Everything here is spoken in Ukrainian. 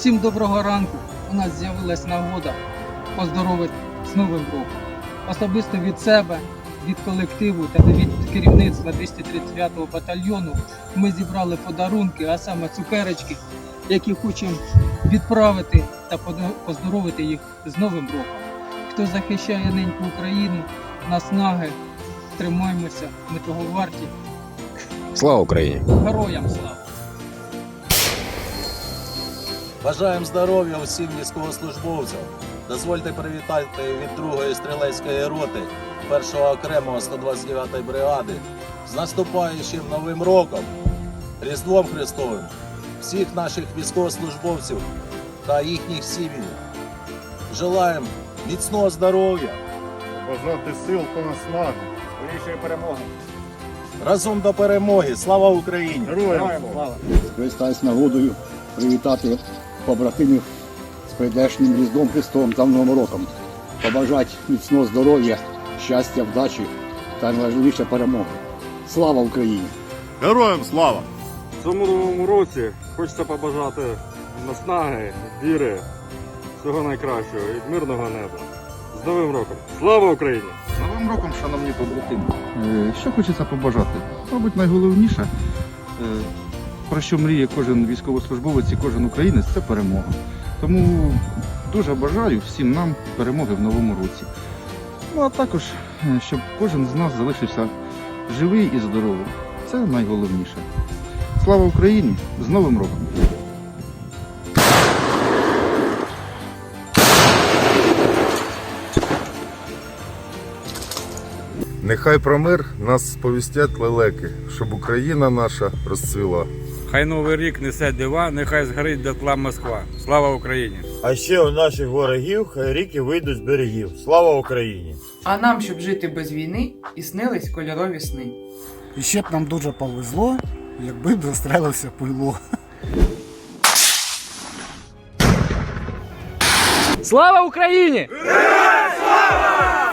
Усім доброго ранку. У нас з'явилась нагода поздоровити з Новим роком. Особисто від себе, від колективу та від керівництва 239-го батальйону ми зібрали подарунки, а саме цукерочки, які хочемо відправити та поздоровити їх з Новим роком. Хто захищає неньку Україну, наснаги, тримаймося, ми того варті. Слава Україні! Героям слава! Бажаємо здоров'я усім військовослужбовцям. Дозвольте привітати від 2-ї стрілецької роти 1-го окремого 129-ї бригади з наступаючим новим роком, Різдвом Христовим, всіх наших військовослужбовців та їхніх сім'ї. Желаємо міцного здоров'я, бажати сил та наснаги. Скорішої перемоги. разом до перемоги. Слава Україні! Героям слава! Скористаюсь нагодою привітати побратимів з прийдешнім Різдвом Христовим та Новим роком. Побажати міцного здоров'я, щастя, вдачі та найважливіше перемоги. Слава Україні! Героям слава! В цьому новому році хочеться побажати наснаги, віри, всього найкращого і мирного неба. З Новим роком! Слава Україні! З Новим роком, шановні побратими, Е, що хочеться побажати? Мабуть, найголовніше, е, про що мріє кожен військовослужбовець і кожен українець, це перемога. Тому дуже бажаю всім нам перемоги в новому році. Ну а також, е, щоб кожен з нас залишився живий і здоровий. Це найголовніше. Слава Україні! З Новим роком! Нехай про мир нас сповістять лелеки, щоб Україна наша розцвіла. Хай новий рік несе дива, нехай згорить дотла Москва. Слава Україні! А ще у наших ворогів хай ріки вийдуть з берегів. Слава Україні! А нам, щоб жити без війни, і снились кольорові сни. І ще б нам дуже повезло, якби б застрелився пило. Слава Україні! Слава!